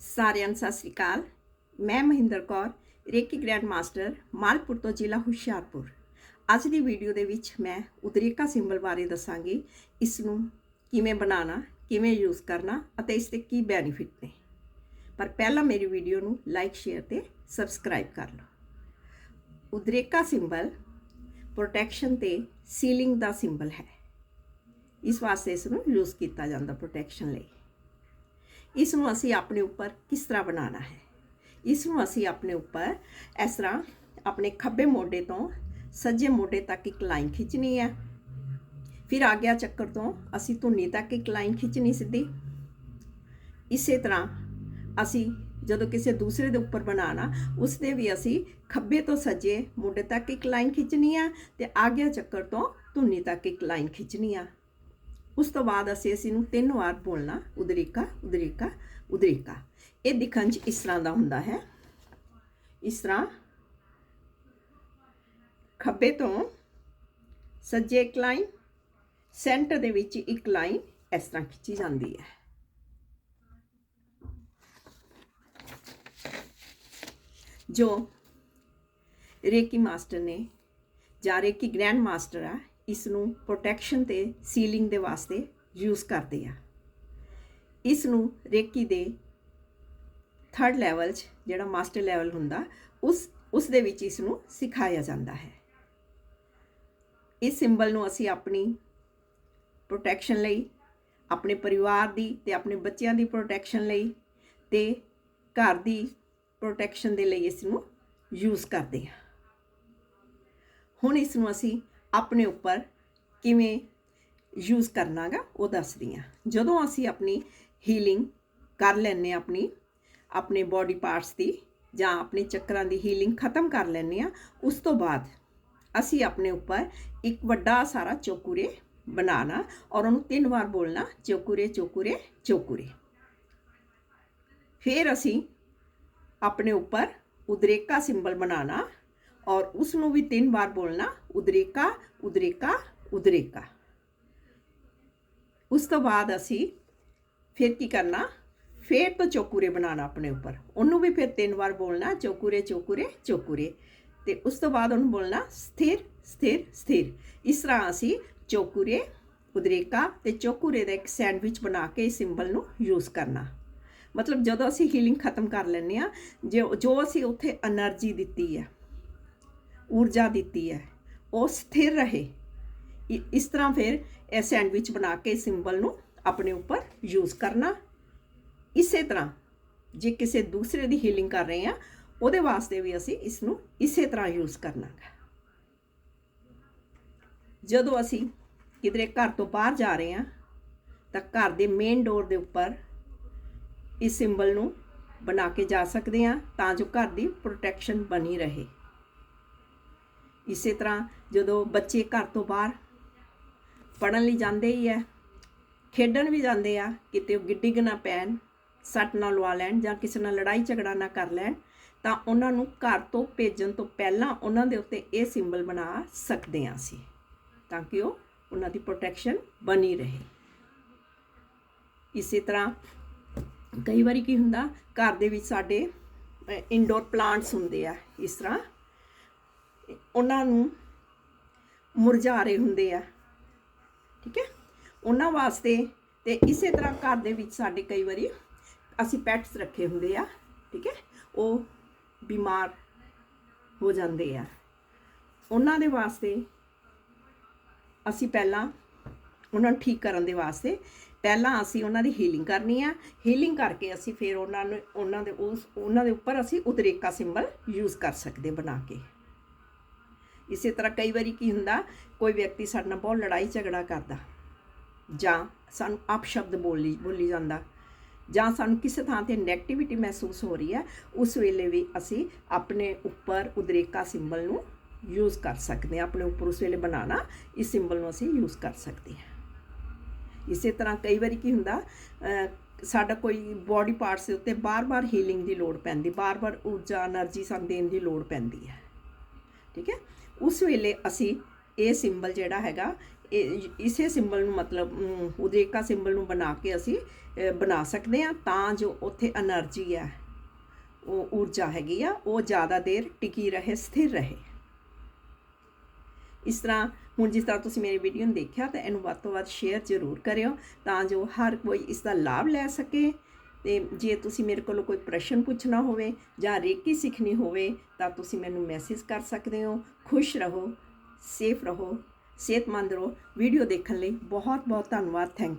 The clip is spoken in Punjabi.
ਸਾਰਿਆਂ ਨੂੰ ਸਤਿ ਸ੍ਰੀ ਅਕਾਲ। ਮੈਂ Mahinder Kaur, reiki grand master Malpur ਤੋਂ ਜ਼ਿਲ੍ਹਾ ਹੁਸ਼ਿਆਰਪੁਰ। ਅੱਜ ਦੀ ਵੀਡੀਓ ਦੇ ਵਿੱਚ ਮੈਂ ਉਦਰੇਕਾ ਸਿੰਬਲ ਬਾਰੇ ਦੱਸਾਂਗੀ, ਇਸ ਨੂੰ ਕਿਵੇਂ ਬਣਾਉਣਾ, ਕਿਵੇਂ ਯੂਜ਼ ਕਰਨਾ ਅਤੇ ਇਸ ਦੇ ਕੀ ਬੈਨੀਫਿਟ ਨੇ। ਪਰ ਪਹਿਲਾਂ ਮੇਰੀ ਵੀਡੀਓ ਨੂੰ ਲਾਈਕ ਸ਼ੇਅਰ ਤੇ ਸਬਸਕ੍ਰਾਈਬ ਕਰ ਲਓ। ਉਦਰੇਕਾ ਸਿੰਬਲ ਪ੍ਰੋਟੈਕਸ਼ਨ ਤੇ ਸੀਲਿੰਗ ਦਾ ਸਿੰਬਲ ਹੈ। ਇਸ ਵਾਸਤੇ ਇਸ ਨੂੰ ਯੂਜ਼ ਕੀਤਾ ਜਾਂਦਾ ਪ੍ਰੋਟੈਕਸ਼ਨ ਲਈ। ਇਸ ਨੂੰ ਅਸੀਂ ਆਪਣੇ ਉੱਪਰ ਕਿਸ ਤਰ੍ਹਾਂ ਬਣਾਉਣਾ ਹੈ? ਇਸ ਨੂੰ ਅਸੀਂ ਆਪਣੇ ਉੱਪਰ ਇਸ ਤਰ੍ਹਾਂ ਆਪਣੇ ਖੱਬੇ ਮੋਢੇ ਤੋਂ ਸੱਜੇ ਮੋਢੇ ਤੱਕ ਇੱਕ ਲਾਈਨ ਖਿੱਚਣੀ ਹੈ। ਫਿਰ ਆਗਿਆ ਚੱਕਰ ਤੋਂ ਅਸੀਂ ਧੁੰਨੀ ਤੱਕ ਇੱਕ ਲਾਈਨ ਖਿੱਚਣੀ ਸਿੱਧੀ। ਇਸੇ ਤਰ੍ਹਾਂ ਅਸੀਂ ਜਦੋਂ ਕਿਸੇ ਦੂਸਰੇ ਦੇ ਉੱਪਰ ਬਣਾਉਣਾ, ਉਸ ਦੇ ਵੀ ਅਸੀਂ ਖੱਬੇ ਤੋਂ ਸੱਜੇ ਮੋਢੇ ਤੱਕ ਇੱਕ ਲਾਈਨ ਖਿੱਚਣੀ ਆ ਤੇ ਆਗਿਆ ਚੱਕਰ ਤੋਂ ਧੁੰਨੀ ਤੱਕ ਇੱਕ ਲਾਈਨ ਖਿੱਚਣੀ ਆ ਉਸ ਤੋਂ ਬਾਅਦ ਅਸੀਂ ਇਸ ਨੂੰ ਤਿੰਨ ਵਾਰ ਬੋਲਣਾ ਉਦਰੀਕਾ ਉਦਰੀਕਾ ਉਦਰੀਕਾ ਇਹ ਦਿਖਣ 'ਚ ਇਸ ਤਰ੍ਹਾਂ ਦਾ ਹੁੰਦਾ ਹੈ। ਇਸ ਤਰ੍ਹਾਂ ਖੱਬੇ ਤੋਂ ਸੱਜੇ ਇੱਕ ਲਾਈਨ, ਸੈਂਟਰ ਦੇ ਵਿੱਚ ਇੱਕ ਲਾਈਨ ਇਸ ਤਰ੍ਹਾਂ ਖਿੱਚੀ ਜਾਂਦੀ ਹੈ। ਜੋ ਰੇਕੀ ਮਾਸਟਰ ਨੇ, ਜਾਂ ਰੇਕੀ ਗ੍ਰੈਂਡ ਮਾਸਟਰ ਆ ਇਸ ਨੂੰ ਪ੍ਰੋਟੈਕਸ਼ਨ ਤੇ ਸੀਲਿੰਗ ਦੇ ਵਾਸਤੇ ਯੂਜ਼ ਕਰਦੇ ਆ। ਇਸ ਨੂੰ ਰੇਕੀ ਦੇ ਥਰਡ ਲੈਵਲ 'ਚ ਜਿਹੜਾ ਮਾਸਟਰ ਲੈਵਲ ਹੁੰਦਾ, ਉਸ ਉਸ ਦੇ ਵਿੱਚ ਇਸ ਨੂੰ ਸਿਖਾਇਆ ਜਾਂਦਾ ਹੈ। ਇਸ ਸਿੰਬਲ ਨੂੰ ਅਸੀਂ ਆਪਣੀ ਪ੍ਰੋਟੈਕਸ਼ਨ ਲਈ, ਆਪਣੇ ਪਰਿਵਾਰ ਦੀ ਤੇ ਆਪਣੇ ਬੱਚਿਆਂ ਦੀ ਪ੍ਰੋਟੈਕਸ਼ਨ ਲਈ ਤੇ ਘਰ ਦੀ ਪ੍ਰੋਟੈਕਸ਼ਨ ਦੇ ਲਈ ਇਸ ਨੂੰ ਯੂਜ਼ ਕਰਦੇ ਹਾਂ। ਹੁਣ ਇਸ ਨੂੰ ਅਸੀਂ ਆਪਣੇ ਉੱਪਰ ਕਿਵੇਂ ਯੂਜ਼ ਕਰਨਾਗਾ, ਉਹ ਦੱਸਦੀ ਹਾਂ। ਜਦੋਂ ਅਸੀਂ ਆਪਣੀ ਹੀਲਿੰਗ ਕਰ ਲੈਨੇ ਆਪਣੀ, ਆਪਣੇ ਬਾਡੀ ਪਾਰਟਸ ਦੀ ਜਾਂ ਆਪਣੇ ਚੱਕਰਾਂ ਦੀ ਹੀਲਿੰਗ ਖਤਮ ਕਰ ਲੈਨੇ ਆ ਉਸ ਤੋਂ ਬਾਅਦ ਅਸੀਂ ਆਪਣੇ ਉੱਪਰ ਇੱਕ ਵੱਡਾ ਸਾਰਾ ਚੋਕੂਰੇ ਬਣਾਣਾ ਔਰ ਉਹਨੂੰ ਤਿੰਨ ਵਾਰ ਬੋਲਣਾ, ਚੋਕੂਰੇ ਚੋਕੂਰੇ ਚੋਕੂਰੇ। ਫਿਰ ਅਸੀਂ ਆਪਣੇ ਉੱਪਰ ਉਦਰੇਕਾ ਸਿੰਬਲ ਬਣਾਣਾ ਔਰ ਉਸ ਨੂੰ ਵੀ ਤਿੰਨ ਵਾਰ ਬੋਲਣਾ, ਉਦਰੇਕਾ ਉਦਰੇਕਾ ਉਦਰੇਕਾ। ਉਸ ਤੋਂ ਬਾਅਦ ਅਸੀਂ ਫਿਰ ਕੀ ਕਰਨਾ, ਫੇਰ ਤੋਂ ਚੋਕੂਰੇ ਬਣਾਉਣਾ ਆਪਣੇ ਉੱਪਰ। ਉਹਨੂੰ ਵੀ ਫਿਰ ਤਿੰਨ ਵਾਰ ਬੋਲਣਾ, ਚੋਕੂਰੇ ਚੋਕੂਰੇ ਚੋਕੂਰੇ। ਤੇ ਉਸ ਤੋਂ ਬਾਅਦ ਉਹਨੂੰ ਬੋਲਣਾ, ਸਥਿਰ ਸਥਿਰ ਸਥਿਰ। ਇਸ ਤਰ੍ਹਾਂ ਅਸੀਂ ਚੋਕੂਰੇ, ਉਦਰੇਕਾ ਤੇ ਚੋਕੂਰੇ ਦਾ ਇੱਕ ਸੈਂਡਵਿਚ ਬਣਾ ਕੇ ਸਿੰਬਲ ਨੂੰ ਯੂਜ਼ ਕਰਨਾ। ਮਤਲਬ ਜਦੋਂ ਅਸੀਂ ਹੀਲਿੰਗ ਖਤਮ ਕਰ ਲੈਂਦੇ ਆ ਜੋ ਅਸੀਂ ਉੱਥੇ એનર્ਜੀ ਦਿੱਤੀ ਹੈ ਊਰਜਾ ਦਿੱਤੀ ਹੈ। ਉਹ ਸਥਿਰ ਰਹੇ। ਇਸ ਤਰ੍ਹਾਂ ਫਿਰ ਇਹ ਸੈਂਡਵਿਚ ਬਣਾ ਕੇ ਸਿੰਬਲ ਨੂੰ ਆਪਣੇ ਉੱਪਰ ਯੂਜ਼ ਕਰਨਾ। ਇਸੇ ਤਰ੍ਹਾਂ ਜੇ ਕਿਸੇ ਦੂਸਰੇ ਦੀ ਹੀਲਿੰਗ ਕਰ ਰਹੇ ਆ ਉਹਦੇ ਵਾਸਤੇ ਵੀ ਅਸੀਂ ਇਸ ਨੂੰ ਇਸੇ ਤਰ੍ਹਾਂ ਯੂਜ਼ ਕਰਨਾ। ਹੈ ਜਦੋਂ ਅਸੀਂ ਕਿਧਰੇ ਘਰ ਤੋਂ ਬਾਹਰ ਜਾ ਰਹੇ ਆ ਤਾਂ ਘਰ ਦੇ ਮੇਨ ਡੋਰ ਦੇ ਉੱਪਰ ਇਸ ਸਿੰਬਲ ਨੂੰ ਬਣਾ ਕੇ ਜਾ ਸਕਦੇ ਆ ਤਾਂ ਜੋ ਘਰ ਦੀ ਪ੍ਰੋਟੈਕਸ਼ਨ ਬਣੀ ਰਹੇ। ਇਸੇ ਤਰ੍ਹਾਂ ਜਦੋਂ ਬੱਚੇ ਘਰ ਤੋਂ ਬਾਹਰ ਪੜਨ ਲਈ ਜਾਂਦੇ ਹੀ ਹੈ ਖੇਡਣ ਵੀ ਜਾਂਦੇ ਆ, ਕਿਤੇ ਉਹ ਗਿੱਡੀ ਨਾ ਪੈਣ, ਸੱਟ ਨਾ ਲਵਾ ਲੈਣ ਜਾਂ ਕਿਸੇ ਨਾਲ ਲੜਾਈ ਝਗੜਾ ਨਾ ਕਰ ਲੈਣ, ਤਾਂ ਉਹਨਾਂ ਨੂੰ ਘਰ ਤੋਂ ਭੇਜਣ ਤੋਂ ਪਹਿਲਾਂ ਉਹਨਾਂ ਦੇ ਉੱਤੇ ਇਹ ਸਿੰਬਲ ਬਣਾ ਸਕਦੇ ਹਾਂ ਅਸੀਂ, ਤਾਂ ਕਿ ਉਹ ਉਹਨਾਂ ਦੀ ਪ੍ਰੋਟੈਕਸ਼ਨ ਬਣੀ ਰਹੇ। ਇਸੇ ਤਰ੍ਹਾਂ ਕਈ ਵਾਰੀ ਕੀ ਹੁੰਦਾ, ਘਰ ਦੇ ਵਿੱਚ ਸਾਡੇ ਇਨਡੋਰ ਪਲਾਂਟਸ ਹੁੰਦੇ ਆ, ਇਸ ਤਰ੍ਹਾਂ ਉਹਨਾਂ ਨੂੰ ਮੁਰਝਾ ਰਹੇ ਹੁੰਦੇ ਆ। ਠੀਕ ਹੈ? ਉਹਨਾਂ ਵਾਸਤੇ ਤੇ ਇਸੇ ਤਰ੍ਹਾਂ ਘਰ ਦੇ ਵਿੱਚ ਸਾਡੇ ਕਈ ਵਾਰੀ ਅਸੀਂ ਪੈਟਸ ਰੱਖੇ ਹੁੰਦੇ ਆ। ਠੀਕ ਹੈ? ਉਹ ਬਿਮਾਰ ਹੋ ਜਾਂਦੇ ਆ। ਉਹਨਾਂ ਦੇ ਵਾਸਤੇ ਅਸੀਂ ਪਹਿਲਾਂ ਉਹਨਾਂ ਨੂੰ ਠੀਕ ਕਰਨ ਦੇ ਵਾਸਤੇ ਪਹਿਲਾਂ ਅਸੀਂ ਉਹਨਾਂ ਦੀ ਹੀਲਿੰਗ ਕਰਨੀ ਆ। ਹੀਲਿੰਗ ਕਰਕੇ ਅਸੀਂ ਫਿਰ ਉਹਨਾਂ ਨੂੰ, ਉਹਨਾਂ ਦੇ ਉਸ, ਉਹਨਾਂ ਦੇ ਉੱਪਰ ਅਸੀਂ ਉਦਰੇਕਾ ਸਿੰਬਲ ਯੂਜ਼ ਕਰ ਸਕਦੇ ਬਣਾ ਕੇ। ਇਸੇ ਤਰ੍ਹਾਂ ਕਈ ਵਾਰੀ ਕੀ ਹੁੰਦਾ, ਕੋਈ ਵਿਅਕਤੀ ਸਾਡੇ ਨਾਲ ਬਹੁਤ ਲੜਾਈ ਝਗੜਾ ਕਰਦਾ, ਜਾਂ ਸਾਨੂੰ ਆਪ ਸ਼ਬਦ ਬੋਲੀ ਬੋਲੀ ਜਾਂਦਾ, ਜਾਂ ਸਾਨੂੰ ਕਿਸੇ ਥਾਂ ਤੇ ਨੈਗੇਟਿਵਿਟੀ ਮਹਿਸੂਸ ਹੋ ਰਹੀ ਹੈ, ਉਸ ਵੇਲੇ ਵੀ ਅਸੀਂ ਆਪਣੇ ਉੱਪਰ ਉਦਰੇਕਾ ਸਿੰਬਲ ਨੂੰ ਯੂਜ਼ ਕਰ ਸਕਦੇ ਹਾਂ, ਆਪਣੇ ਉੱਪਰ ਉਸ ਵੇਲੇ ਬਣਾਣਾ ਇਸ ਸਿੰਬਲ ਨੂੰ ਅਸੀਂ ਯੂਜ਼ ਕਰ ਸਕਦੇ ਹਾਂ। ਇਸੇ ਤਰ੍ਹਾਂ ਕਈ ਵਾਰੀ ਕੀ ਹੁੰਦਾ ਸਾਡਾ ਕੋਈ ਬਾਡੀ ਪਾਰਟਸ ਦੇ ਉੱਤੇ ਬਾਰ-ਬਾਰ ਹੀਲਿੰਗ ਦੀ ਲੋੜ ਪੈਂਦੀ, ਬਾਰ-ਬਾਰ ਊਰਜਾ એનર્ਜੀ ਸਾਨੂੰ ਦੇਣ ਦੀ ਲੋੜ ਪੈਂਦੀ ਹੈ। ਠੀਕ ਹੈ? ਉਸ ਵੇਲੇ ਅਸੀਂ ਇਹ ਸਿੰਬਲ ਜਿਹੜਾ ਹੈਗਾ ਇਸੇ ਸਿੰਬਲ ਨੂੰ ਮਤਲਬ ਉਦੇਕਾ ਸਿੰਬਲ ਨੂੰ ਬਣਾ ਕੇ ਅਸੀਂ ਬਣਾ ਸਕਦੇ ਆ ਤਾਂ ਜੋ ਉੱਥੇ એનર્ਜੀ ਆ ਉਹ ਊਰਜਾ ਹੈਗੀ ਆ, ਉਹ ਜ਼ਿਆਦਾ ਦੇਰ ਟਿਕੀ ਰਹੇ, ਸਥਿਰ ਰਹੇ। ਇਸ ਤਰ੍ਹਾਂ, ਹੁਣ ਜਿਸ ਤਰ੍ਹਾਂ ਤੁਸੀਂ ਮੇਰੀ ਵੀਡੀਓ ਨੂੰ ਦੇਖਿਆ ਤਾਂ ਇਹਨੂੰ ਵੱਧ ਤੋਂ ਵੱਧ ਸ਼ੇਅਰ ਜ਼ਰੂਰ ਕਰਿਓ ਤਾਂ ਜੋ ਹਰ ਕੋਈ ਇਸ ਦਾ ਲਾਭ ਲੈ ਸਕੇ। ਤੇ ਜੇ ਤੁਸੀਂ ਮੇਰੇ ਕੋਲੋਂ ਕੋਈ ਪ੍ਰਸ਼ਨ ਪੁੱਛਣਾ ਹੋਵੇ ਜਾਂ ਰੇਕੀ ਸਿੱਖਣੀ ਹੋਵੇ, ਤਾਂ ਤੁਸੀਂ ਮੈਨੂੰ ਮੈਸੇਜ ਕਰ ਸਕਦੇ ਹੋ। ਖੁਸ਼ ਰਹੋ ਸੇਫ ਰਹੋ, ਸਿਹਤਮੰਦ ਰਹੋ। ਵੀਡੀਓ ਦੇਖਣ ਲਈ ਬਹੁਤ ਬਹੁਤ ਧੰਨਵਾਦ। Thank you